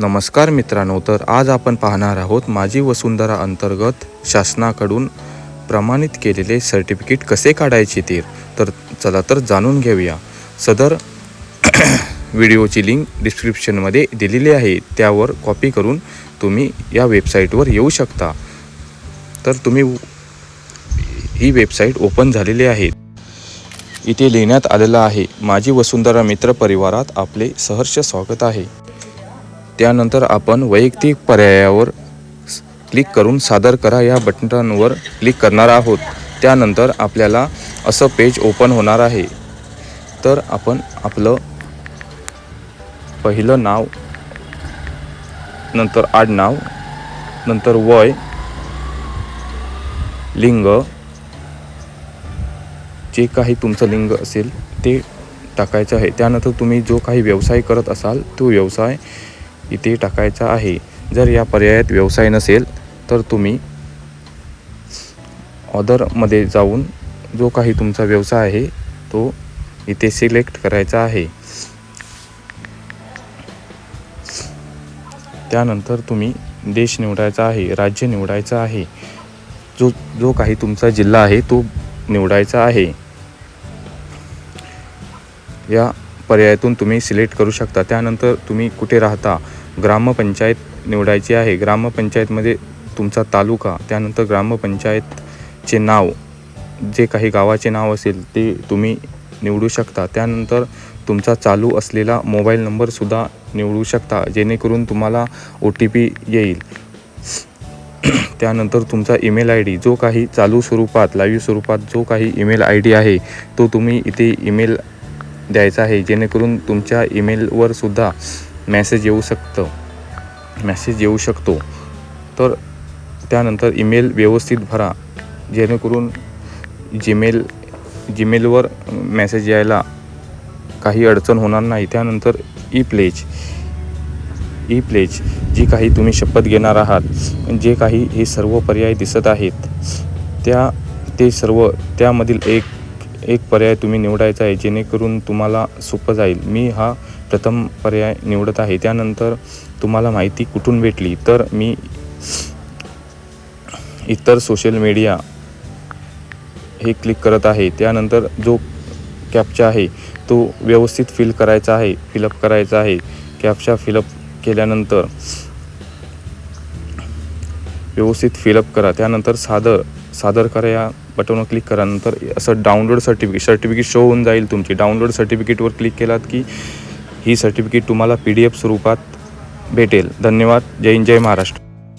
नमस्कार मित्रांनो तर आज आपण पाहणार आहोत माझी वसुंधरा अंतर्गत शासनाकडून प्रमाणित केलेले सर्टिफिकेट कसे काढायचे ते. तर चला तर जाणून घेऊया. सदर व्हिडिओची लिंक डिस्क्रिप्शनमध्ये दिलेली आहे त्यावर कॉपी करून तुम्ही या वेबसाईटवर येऊ शकता. तर तुम्ही ही वेबसाईट ओपन झालेली आहे. इथे लिहिण्यात आलेलं आहे माझी वसुंधरा मित्र परिवारात आपले सहर्ष स्वागत आहे. त्यानंतर आपण वैयक्तिक पर्यायावर क्लिक करून सादर करा या बटनांवर क्लिक करणार आहोत. त्यानंतर आपल्याला असं पेज ओपन होणार आहे. तर आपण आपलं पहिलं नाव नंतर आडनाव नंतर वय लिंग जे काही तुमचं लिंग असेल ते टाकायचं आहे. त्यानंतर तुम्ही जो काही व्यवसाय करत असाल तो व्यवसाय इथे टाकायचा आहे. जर या पर्यायात व्यवसाय नसेल तर तुम्ही ऑदरमध्ये जाऊन जो काही तुमचा व्यवसाय आहे तो इथे सिलेक्ट करायचा आहे. त्यानंतर तुम्ही देश निवडायचा आहे राज्य निवडायचं आहे. जो जो काही तुमचा जिल्हा आहे तो निवडायचा आहे. या पर्यायातून तुम्ही सिलेक्ट करू शकता. त्यानंतर तुम्ही कुठे राहता? ग्रामपंचायत निवडायची आहे. ग्रामपंचायतमध्ये तुमचा तालुका त्यानंतर ग्रामपंचायतचे नाव जे काही गावाचे नाव असेल ते तुम्ही निवडू शकता. त्यानंतर तुमचा चालू असलेला मोबाईल नंबरसुद्धा निवडू शकता जेणेकरून तुम्हाला ओ टी पी येईल. त्यानंतर तुमचा ईमेल आय डी जो काही चालू स्वरूपात लाईव्ह स्वरूपात जो काही ईमेल आय डी आहे तो तुम्ही इथे ईमेल द्यायचा आहे. जेणेकरून तुमच्या ईमेलवर सुद्धा मॅसेज येऊ शकतं. मॅसेज येऊ शकतो. तर त्यानंतर ईमेल व्यवस्थित भरा. जेणेकरून जीमेल जीमेलवर मॅसेज यायला काही अडचण होणार नाही. त्यानंतर ई प्लेज ई प्लेज जी काही तुम्ही शपथ घेणार आहात जे काही हे सर्व पर्याय दिसत आहेत त्या ते सर्व त्यामधील एक एक पर्याय तुम्ही निवडायचा आहे जेणेकरून तुम्हाला सोपं जाईल. मी हा प्रथम पर्याय निवडत आहे. त्यानंतर तुम्हाला माहिती कुठून भेटली? तर मी इतर सोशल मीडिया हे क्लिक करत आहे. त्यानंतर जो कॅपचा आहे तो व्यवस्थित फिल करायचा आहे फिलअप करायचा आहे. कॅपचा फिलअप केल्यानंतर व्यवस्थित फिलअप करा. त्यानंतर सादर सादर करा या बटनवर क्लिक करा. नंतर असं डाउनलोड सर्टिफिकेट सर्टिफिकेट शो होऊन जाईल तुमची. डाउनलोड सर्टिफिकेटवर क्लिक केलात की ही सर्टिफिकेट तुम्हाला पी डी एफ स्वरूपात भेटेल. धन्यवाद. जय हिंद जय महाराष्ट्र.